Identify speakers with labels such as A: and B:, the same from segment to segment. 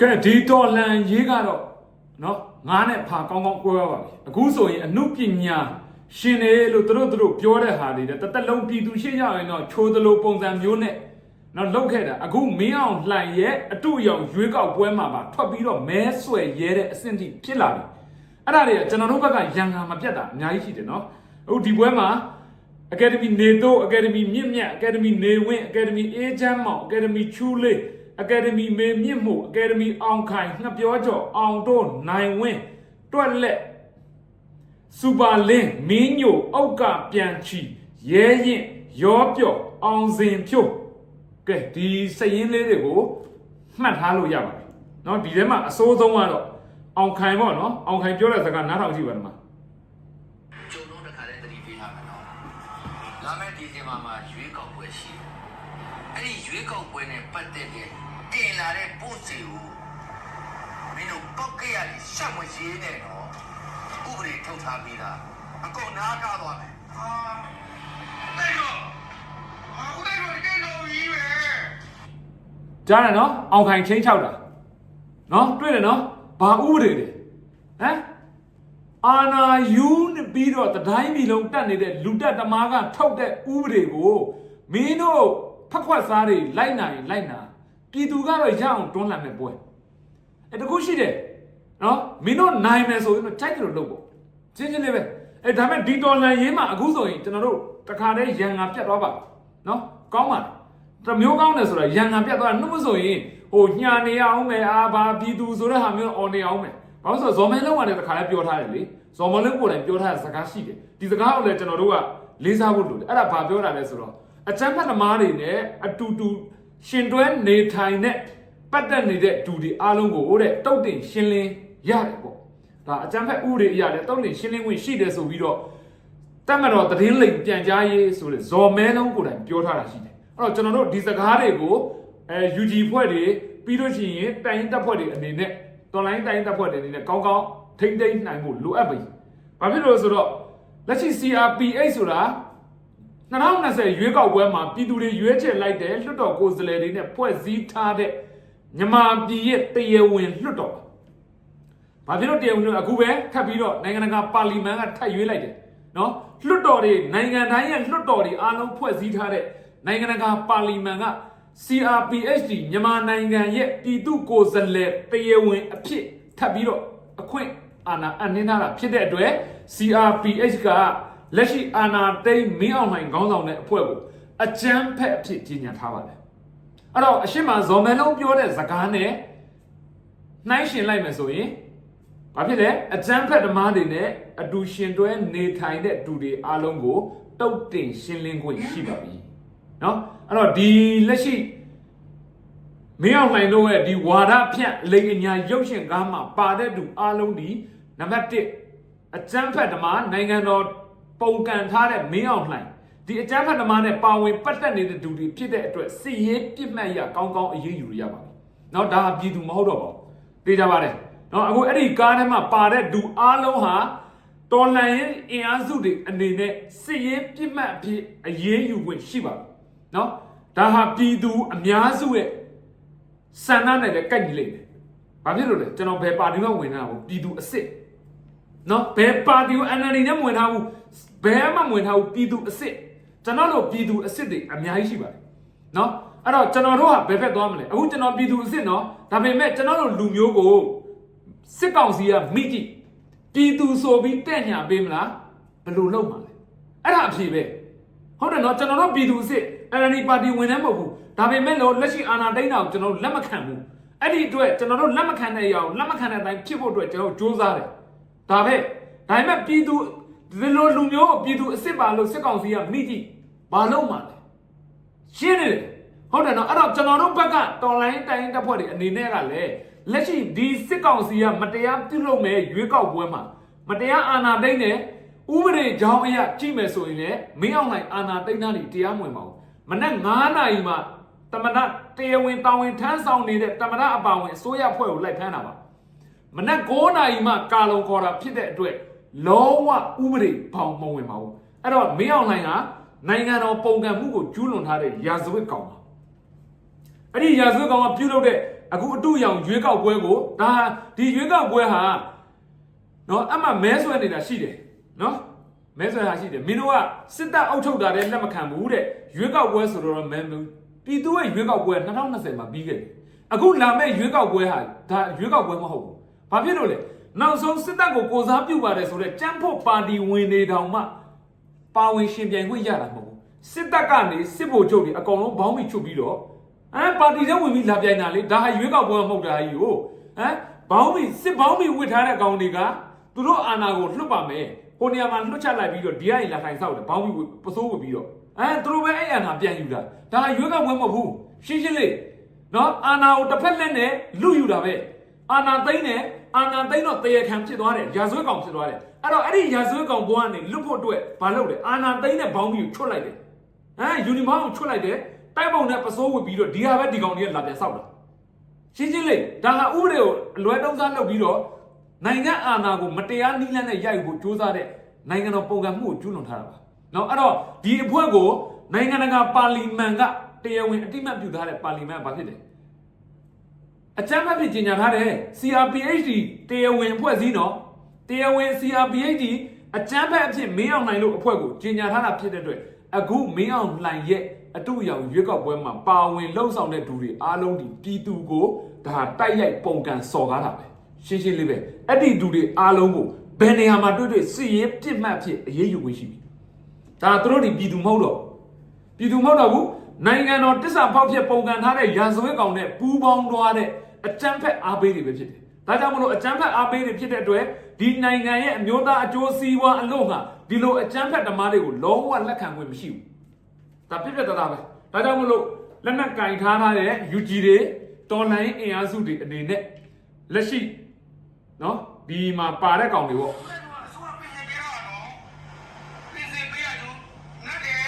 A: ကဲဒီတော်လန်ရေးကတော့နော်ငါးနဲ့ဖာကောင်းကောင်းကွဲရပါပြီအခုဆိုရင်အမှုပညာရှင်တယ်လို့သူတို့သူတို့ပြောတဲ့ဟာတွေတဲ့တစ်သက်လုံးပြည်သူရှေ့ရရင်တော့ချိုးသလိုပုံစံမျိုးနဲ့နော်လောက်ခဲ့တာအခုမင်းအောင်လှိုင်ရဲ့အတူအယောင်ရွေးကောက်ပွဲမှာပါထွက်ပြီးတော့မဲဆွယ်ရဲတဲ့အဆင့်ထိဖြစ်လာပြီအဲ့ဒါတွေကကျွန်တော်တို့ဘက်ကရန်ငါမပြတ်တာအများကြီးရှိတယ်နော်အခုဒီပွဲမှာ Academy နေတော့ Academy မြင့်မြတ် Academy နေဝင်း Academy အေးချမ်းမောင် Academy ချူလေး Academy မေမြင့်မှု Academy အောင်ခိုင်ငှက်ပြောကျော်အောင်တို့နိုင်ဝင်းတွက်လက်စူပါလင်းမင်းညိုအောက်ကပြန်ချီရဲရင်ရောပြော့အောင်စင်ဖြို့ကဲဒီစရင်လေးတွေကိုမှတ်ထားလို့ရပါတယ်เนาะဒီထဲမှာအစိုးဆုံးကတော့အောင်ခိုင်ပေါ့เนาะအောင်ခိုင်ပြောတဲ့စကားနားထောင်ကြည့်ပါဦးမှာ
B: ကျုံတော့တစ်ခါတည်းသတိပေးထားမယ်နော်လာမယ့်ဒီဇင်ဘာမှာရွေးကောက်ပွဲရှိတယ်အဲ့ဒီရွေးကောက်ပွဲနဲ့ပတ်သက်တဲ့ တင်လာတဲ့ပို့စီကိုမင်းတို့ပောက်ကရလေးရှက်မရေးနဲ့နော်ဥပဒေထုတ်ထားပြီးသားအကုန်နားကားသွားမယ်ဟာတဲ့တော့အခုတဲ့တော့ဒီလိုကြီးပဲ
A: ကြားတယ်နော်အောင်ခိုင်ချင်းချောက်တာနော်တွေ့တယ်နော်ဘာဥပဒေလဲဟမ်အာနာယူနဲ့ပြီးတော့တတိုင်းပြည်လုံးတက်နေတဲ့လူတက်တမားကထုတ်တဲ့ဥပဒေကိုမင်းတို့ဖက်ခွက်စားတွေလိုက်နိုင်လိုက်နာ ပြည်သူကတော့ရအောင်တွန်းလှန်မဲ့ပွဲအဲတခုရှိတယ်နော်မင်းတို့နိုင်မယ်ဆိုရင်တော့ကြိုက်တယ်လို့လုပ်ပေါ့ချင်းချင်းလေးပဲအဲဒါမဲ့ဒီတော်လန်ရေးမှာအခုဆိုရင်ကျွန်တော်တို့တခါတည်းရန်ငါပြတ်သွားပါနော်ကောင်းပါလားတမျိုးကောင်းတယ်ဆိုတာရန်ငံပြတ်သွားနှုတ်မဆိုရင်ဟိုညာနေအောင်မယ်အာဘာပြည်သူဆိုတဲ့ဟာမျိုးအော်နေအောင်မယ်ဘာလို့ဆိုတော့ဇော်မဲလုံးကလည်းတစ်ခါလည်းပြောထားတယ်လေဇော်မလုံးကိုယ်တိုင်ပြောထားတဲ့စကားရှိတယ်ဒီစကားကိုလည်းကျွန်တော်တို့ကလေးစားဖို့လိုတယ်အဲ့ဒါဘာပြောတာလဲဆိုတော့အချမ်းဖတ်သမားတွေနဲ့အတူတူ ရှင်တွဲနေထိုင်တဲ့ပတ်သက်နေတဲ့ဒူတွေအားလုံးကိုတဲ့တုတ်တင်ရှင်းလင်းရတယ်ပေါ့ဒါအချမ်းဖတ်ဥပဒေအရာလည်းတုတ်တင်ရှင်းလင်းခွင့်ရှိတယ်ဆိုပြီးတော့တက်မတော်သတင်းလိမ်ပြန်ကြားရေးဆိုတဲ့ဇော်မဲလုံးကိုယ်တိုင်ပြောထားတာရှိတယ်အဲ့တော့ကျွန်တော်တို့ဒီစကားတွေကိုအဲ UG ဖွဲ့တွေပြီးလို့ရှိရင်တိုင်တပ်ဖွဲ့တွေအနေနဲ့ online တိုင်တပ်ဖွဲ့တွေအနေနဲ့ကောင်းကောင်းထိမ့်သိမ့်နိုင်ဖို့လိုအပ်ပြီ။ဘာဖြစ်လို့လဲဆိုတော့လက်ရှိ CRPH ဆိုတာ 2020ရွေးကောက်ပွဲမှာပြည်သူတွေရွေးချယ်လိုက်တဲ့လွှတ်တော်ကိုယ်စားလှယ်တွေနဲ့ဖွဲ့စည်းထားတဲ့မြန်မာပြည်ရဲ့တရားဝင်လွှတ်တော်ပါဘာဖြစ်လို့တရားဝင်လို့အခုပဲထပ်ပြီးတော့နိုင်ငံတကာပါလီမန်ကထပ်ရွေးလိုက်တယ်နော်လွှတ်တော်တွေနိုင်ငံတိုင်းရဲ့လွှတ်တော်တွေအားလုံးဖွဲ့စည်းထားတဲ့နိုင်ငံတကာပါလီမန်က CRPHD မြန်မာနိုင်ငံရဲ့ပြည်သူ့ကိုယ်စားလှယ်တရားဝင်အဖြစ်ထပ်ပြီးတော့အခွင့်အာဏာအနှင်းထားတာဖြစ်တဲ့အတွက် CRPH က လက်ရှိအာဏာသိမ်းမင်းအောင်လှိုင်ခေါင်းဆောင်တဲ့အဖွဲ့ကိုအကြမ်းဖက်အဖြစ်ကြီးညာထားပါတယ်အဲ့တော့အရှိမဇော်မဲလုံးပြောတဲ့စကားနဲ့နှိုင်းရှင်လိုက်မယ်ဆိုရင် ဘာဖြစ်လဲအကြမ်းဖက်ဓမ္မတွေနဲ့အတူရှင်တွဲနေထိုင်တဲ့သူတွေအားလုံးကိုတုတ်တင်ရှင်းလင်းခွင့်ရှိပါပြီเนาะအဲ့တော့ဒီလက်ရှိမင်းအောင်လှိုင်တို့ရဲ့ဒီဝါဒဖြန့်လိန်အညာရုပ်ရှင်ကားမှာပါတဲ့သူအားလုံးဒီနံပါတ်1အကြမ်းဖက်ဓမ္မနိုင်ငံတော် ပုံကန်ထားတဲ့မင်းအောင်လှိုင်ဒီအကြမ်းဖက်သမားနဲ့ပါဝင်ပတ်သက်နေတဲ့သူတွေဖြစ်တဲ့အတွက်စစ်ရေးပြစ်မှတ်ရကောင်းကောင်းအရေးယူရပါမယ်။နော်ဒါပြည်သူမဟုတ်တော့ပါဘူး။သိကြပါတယ်။နော်အခုအဲ့ဒီကားထဲမှာပါတဲ့လူအလုံးဟာတော်လှန်ရေးအင်အားစုတွေအနေနဲ့စစ်ရေးပြစ်မှတ်အဖြစ်အရေးယူခွင့်ရှိပါဘူး။နော်ဒါဟာပြည်သူအများစုရဲ့ဆန္ဒနဲ့လည်းကိုက်ညီလိမ့်မယ်။ဘာဖြစ်လို့လဲကျွန်တော်ဘယ်ပါတီမှဝင်နေတာမဟုတ်ပြည်သူအစ်စ်။ နော်ဘယ်ပါတီကို NLD နဲ့ဝင်ထားဘူးဘယ်မှဝင်ထားဘူးပြည်သူအစ်စ်ကျွန်တော်တို့ပြည်သူအစ်စ်တွေအများကြီးရှိပါတယ်နော်အဲ့တော့ကျွန်တော်တို့ကဘယ်ဘက်သွားမလဲအခုကျွန်တော်ပြည်သူအစ်စ်နော်ဒါပေမဲ့ကျွန်တော်တို့လူမျိုးကိုစစ်ကောင်စီကမိကြည့်ပြည်သူဆိုပြီးတဲ့ညာပေးမလားဘယ်လိုလုပ်မှာလဲအဲ့ဒါအဖြေပဲဟုတ်တယ်နော်ကျွန်တော်တို့ပြည်သူစစ် NLD ပါတီဝင်နေမဟုတ်ဘူးဒါပေမဲ့လို့လက်ရှိအာဏာသိမ်းတာကိုကျွန်တော်တို့လက်မခံဘူးအဲ့ဒီအတွက်ကျွန်တော်တို့လက်မခံတဲ့အရာကိုလက်မခံတဲ့အတိုင်းဖြစ်ဖို့အတွက်ကျွန်တော်တို့စူးစမ်းတယ် ဒါပဲဒါပေမဲ့ပြည်သူဒီလိုလူမျိုးကိုပြည်သူအစ်စ်ပါလို့စစ်ကောင်စီကမိကြည့်ဘာလုပ်မှာလဲရှင်းနေတယ်ဟုတ်တယ်နော်အဲ့တော့ကျွန်တော်တို့ဘက်ကတော်လိုင်းတိုင်းတပ်ဖွဲ့တွေအနေနဲ့ကလည်းလက်ရှိဒီစစ်ကောင်စီကမတရားပြုလုပ်မဲ့ရွေးကောက်ပွဲမှာမတရားအာဏာသိမ်းတယ်ဥပဒေကြောင်းအရကြည့်မယ်ဆိုရင်လည်းမင်းအောင်နိုင်အာဏာသိမ်းတာတွေတရားမဝင်ပါဘူးမနေ့9နာရီမှာတမနတရားဝင်တာဝန်ထမ်းဆောင်နေတဲ့တမနအပါဝင်အစိုးရဖွဲ့ကိုလိုက်ဖမ်းတာပါ မနေ့9နာရီမှကာလုံခေါ်တာဖြစ်တဲ့အတွက်လုံးဝဥပဒေဘောင်မဝင်ပါဘူးအဲ့တော့မင်းအောင်နိုင်ကနိုင်ငံတော်ပုံကံမှုကိုကျူးလွန်ထားတဲ့ရာဇဝတ်ကောင်ပါအဲ့ဒီရာဇဝတ်ကောင်ကပြုတ်လုပ်တဲ့အခုအတူရောင်ရွေးကောက်ပွဲကိုဒါဒီရွေးကောက်ပွဲဟာနော်အမှမဲဆွဲနေတာရှိတယ်နော်မဲဆွဲတာရှိတယ်မင်းတို့ကစစ်တပ်အုပ်ချုပ်တာလည်းလက်မခံဘူးတဲ့ရွေးကောက်ပွဲဆိုတော့မဲမဘူးပြည်သူရဲ့ရွေးကောက်ပွဲ2020မှာပြီးခဲ့တယ်အခုလာမယ့်ရွေးကောက်ပွဲဟာဒါရွေးကောက်ပွဲမဟုတ်ဘူး ဘာဖြစ်လို့လဲနောက်ဆုံးစစ်တပ်ကိုကိုစားပြုတ်ပါတယ်ဆိုတော့ကြမ်းဖို့ပါတီဝင်နေတောင်မှပါဝင်ရှင်ပြိုင်ခွင့်ရတာမဟုတ်ဘူးစစ်တပ်ကနေစစ်ဗိုလ်ချုပ်တွေအကောင်လုံးဘောင်းမိချုပ်ပြီးတော့ဟမ်ပါတီထဲဝင်ပြီးလာပြိုင်တာလေဒါဟာရွေးကောက်ပွဲမဟုတ်တာကြီးကိုဟမ်ဘောင်းမိစစ်ဘောင်းမိဝစ်ထားတဲ့ကောင်တွေကသူတို့အာဏာကိုလွှတ်ပါမယ်ဟိုနေရာမှာလွှတ်ချလိုက်ပြီးတော့ဒီကနေလာထိုင်ဆောက်တယ်ဘောင်းမိပစိုးဝစ်ပြီးတော့ဟမ်သူတို့ပဲအဲ့အာဏာပြန်ယူတာဒါဟာရွေးကောက်ပွဲမဟုတ်ဘူးရှင်းရှင်းလေးနော်အာဏာကိုတစ်ဖက်လက်နဲ့လူယူတာပဲ အာဏာသိမ်းတယ်အာဏာသိမ်းတော့တရေခံဖြစ်သွားတယ်ရာဇဝတ်ကောင်ဖြစ်သွားတယ်အဲ့တော့အဲ့ဒီရာဇဝတ်ကောင်ဘွားကနေလွတ်ဖို့အတွက်မလုပ်တယ်အာဏာသိမ်းတဲ့ဘောင်းမီကိုချွတ်လိုက်တယ်ဟမ်ယူနီမောင်းကိုချွတ်လိုက်တယ်တိုက်ပုံနဲ့ပစိုးဝစ်ပြီးတော့ဒီဟာပဲဒီကောင်တွေကလာပြန်ဆောက်တာရှင်းရှင်းလေးဒါဟာဥပဒေကိုအလွဲတုံးစားလုပ်ပြီးတော့နိုင်ငံအာဏာကိုမတရားနှိလန်းနဲ့ရိုက်ဖို့ကြိုးစားတဲ့နိုင်ငံတော်ပုံကံမှုကိုကျူးလွန်ထားတာပါနော်အဲ့တော့ဒီအဖွဲ့ကိုနိုင်ငံတကာပါလီမန်ကတရားဝင်အတိမတ်ပြုထားတဲ့ပါလီမန်ကဘာဖြစ်လဲ အကြမ်းဖက်ဖြစ်ကြီးညာထားတယ် CRPHD တရားဝင်အဖွဲ့စည်းနော်တရားဝင် CRPHD အကြမ်းဖက်အဖြစ်မင်းအောင်နိုင်လို့အဖွဲ့ကိုကြီးညာထားတာဖြစ်တဲ့အတွက်အခုမင်းအောင်လှိုင်ရဲ့အတူအယောင်ရွေးကောက်ပွဲမှာပါဝင်လှုပ်ဆောင်တဲ့သူတွေအားလုံးဒီပြည်သူကိုဒါတိုက်ရိုက်ပုံကန်စော်ကားတာပဲရှင်းရှင်းလေးပဲအဲ့ဒီသူတွေအားလုံးကိုဘယ်နေရာမှာတွေ့တွေ့စစ်ရေးပြစ်မှတ်ဖြစ်အရေးယူခွင့်ရှိပြီဒါသူတို့ဒီပြည်သူမဟုတ်တော့ဘူးပြည်သူမဟုတ်တော့ဘူးနိုင်ငံတော်တစ္ဆာဖောက်ဖြစ်ပုံကန်ထားတဲ့ရာဇဝတ်ကောင်နဲ့ပူးပေါင်းသွားတဲ့ အကြမ်းဖက်အားပေးတွေပဲဖြစ်တယ်။ဒါကြောင့်မလို့အကြမ်းဖက်အားပေးတွေဖြစ်တဲ့အတွက်ဒီနိုင်ငံရဲ့အမျိုးသားအကျိုးစီးပွားအလို့ငါဒီလိုအကြမ်းဖက်ဓမ္မတွေကိုလုံးဝလက်ခံခွင့်မရှိဘူး။ဒါပြည့်ပြည့်သားသားပဲ။ဒါကြောင့်မလို့လက်နက်ကင်ထားထားတဲ့ UG တွေတော်လိုင်းအင်အားစုတွေအနေနဲ့လက်ရှိနော်ဒီမှာပါတဲ့ကောင်တွေပေါ့
B: ဘယ်တော့ဆိုပြင်နေကြတော့နော်ပြင်နေပြရတော့နတ်တယ်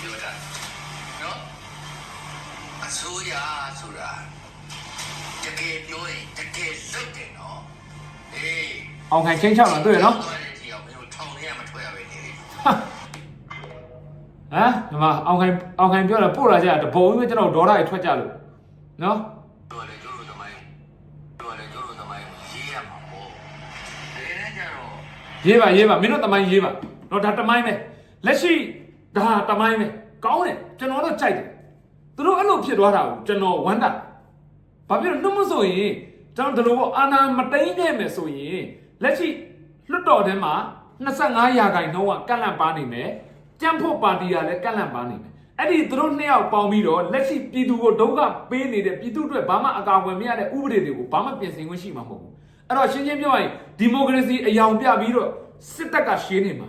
B: ပြောတာနော် အစိုးရဆိုတာတကယ်ပြောရင်တကယ်လုပ်တယ်နော်အေး
A: အောင်ခိုင်ချင်းချောက်လာတွေ့ရနော်
B: သွားတဲ့ทีအောင်မျိုးထောင်ထဲကမထွက်ရပဲနေလေ
A: ဟမ်ဒီမှာအောင်ခိုင်အောင်ခိုင်ပြောတာပို့လာကြတာတပုံကြီးပဲကျွန်တော်ဒေါ်လာကြီးထွက်ကြလို့နော်
B: တို့လည်းကျိုးလို့သမိုင်းတို့လည်းကျိုးလို့သမိုင်းရေးရမှာပေါ့တကယ်တမ်းကျတော့
A: ရေးပါရေးပါမင်းတို့တမိုင်းရေးပါနော်ဒါတမိုင်းပဲလက်ရှိဒါတမိုင်းပဲကောင်းတယ်ကျွန်တော်တို့ကြိုက်တယ် သူတို့အဲ့လိုဖြစ်သွားတာကိုကျွန်တော်ဝမ်းတာဘာဖြစ်လို့နှုတ်မဆိုရင်ကျွန်တော်ဒီလိုပေါ့အာနာမတိန်ခဲ့မယ်ဆိုရင်လက်ရှိလွတ်တော်ထဲမှာ25ရာခိုင်နှုန်းကကန့်လန့်ပါနေမယ်ကြံ့ဖို့ပါတီကလည်းကန့်လန့်ပါနေမယ်အဲ့ဒီသူတို့နှစ်ယောက်ပေါင်းပြီးတော့လက်ရှိပြည်သူကိုဒုက္ခပေးနေတဲ့ပြည်သူအတွက်ဘာမှအကာအကွယ်မရတဲ့ဥပဒေတွေကိုဘာမှပြင်ဆင်ခွင့်ရှိမှာမဟုတ်ဘူးအဲ့တော့ရှင်းရှင်းပြောရရင်ဒီမိုကရေစီအယောင်ပြပြီးတော့စစ်တပ်ကရှင်းနေမှာ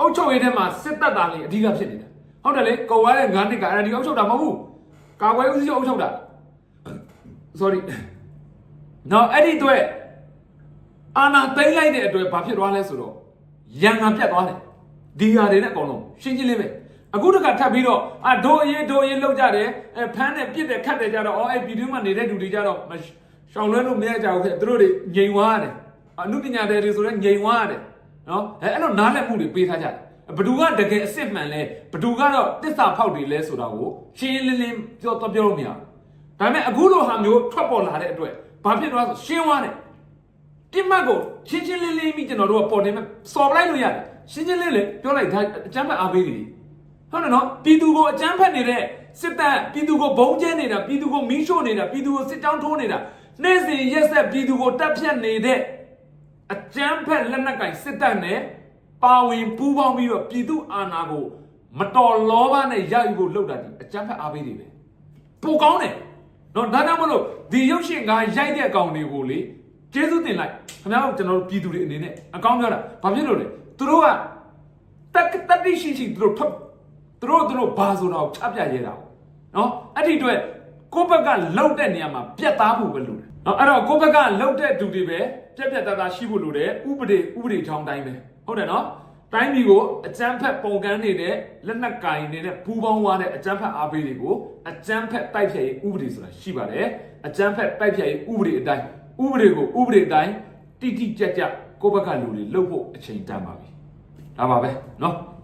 A: အုပ်ချုပ်ရေးထဲမှာစစ်တပ်သားလေးအဓိကဖြစ်နေတာ ဟုတ်တယ်လေကော်ဝါတဲ့ငါးနှစ်ကအဲ့ဒါဒီအုပ်ချုပ်တာမဟုတ်ဘူးကာကွယ်ဦးစီးချုပ်အုပ်ချုပ်တာ sorry နော်အဲ့ဒီအတွက်အာနာသိမ့်လိုက်တဲ့အတွက်ဘာဖြစ်သွားလဲဆိုတော့ရန်ငါပြတ်သွားတယ်ဒီဟာတွေနဲ့အကုန်လုံးရှင်းရှင်းလေးပဲအခုတခါထပ်ပြီးတော့အာဒိုအရေးဒိုအရေးလောက်ကြတယ်အဲဖမ်းတယ်ပြစ်တယ်ခတ်တယ်ကြတော့အော်အဲ့ပြည်တွင်းမှာနေတဲ့လူတွေကြတော့မရှောင်လွှဲလို့မရကြဘူးခဲ့သူတို့တွေငြိမ်သွားတယ်အမှုပညာတွေတွေဆိုတော့ငြိမ်သွားတယ်နော်အဲအဲ့လိုနားလည်မှုတွေပေးထားကြတယ် ဘဒူကတကယ်အစ်စ်မှန်လဲဘဒူကတော့တစ္ဆာဖောက်တွေလဲဆိုတာကိုရှင်းလင်းလင်းပြောတော့ပြောလို့မရဘူးဒါပေမဲ့အခုလိုဟာမျိုးထွက်ပေါ်လာတဲ့အတွက်ဘာဖြစ်သွားဆိုရှင်းသွားတယ်တိမတ်ကိုရှင်းရှင်းလင်းလင်းပြီးကျွန်တော်တို့ကပေါ်တင်မဲ့စော်ပလိုက်လို့ရတယ်ရှင်းရှင်းလင်းလင်းပြောလိုက်ဒါအကျမ်းဖတ်အားပေးနေဟုတ်တယ်နော်ပြည်သူကိုအကျမ်းဖတ်နေတဲ့စစ်တပ်ပြည်သူကိုဘုံကျဲနေတာပြည်သူကိုမီးရှို့နေတာပြည်သူကိုစစ်တောင်းထိုးနေတာနေ့စဉ်ရက်ဆက်ပြည်သူကိုတပ်ဖြတ်နေတဲ့အကြမ်းဖက်လက်နက်ကင်စစ်တပ်နဲ့ ပါဝင်ပူးပေါင်းပြီးတော့ပြည်သူအာဏာကိုမတော်လောဘနဲ့ရယူဖို့လုပ်တာဒီအကြမ်းဖက်အားပေးတွေပဲပိုကောင်းတယ်နော်ဒါကြောင့်မလို့ဒီရုပ်ရှင်ကရိုက်တဲ့အကောင်တွေကိုလေကျေးဇူးတင်လိုက်ခင်ဗျားတို့ကျွန်တော်တို့ပြည်သူတွေအနေနဲ့အကောင်းပြောတာဘာဖြစ်လို့လဲသူတို့ကတက်တက်တိရှိရှိသူတို့ထွက်သူတို့သူတို့ဘာဆိုတော့ချပြရဲတာနော်အဲ့ဒီအတွက်ကိုယ့်ဘက်ကလှုပ်တဲ့နေရာမှာပြတ်သားဖို့ပဲလုပ်တယ်နော်အဲ့တော့ကိုယ့်ဘက်ကလှုပ်တဲ့သူတွေပဲပြက်ပြက်သားသားရှိဖို့လိုတယ်ဥပဒေဥပဒေချောင်းတိုင်းပဲ ဟုတ်တယ်နော်တိုင်းပြည်ကိုအကြမ်းဖက်ပုံကန်းနေတဲ့လက်နက်ကင်နေတဲ့ပူပေါင်းသွားတဲ့အကြမ်းဖက်အားပေးတွေကိုအကြမ်းဖက်တိုက်ဖျက်ရေးဥပဒေဆိုတာရှိပါတယ်အကြမ်းဖက်တိုက်ဖျက်ရေးဥပဒေအတိုင်းဥပဒေကိုဥပဒေအတိုင်းတိတိကျကျကိုယ့်ဘက်ကလူတွေလှုပ်ဖို့အချိန်တန်ပါပြီဒါပါပဲနော်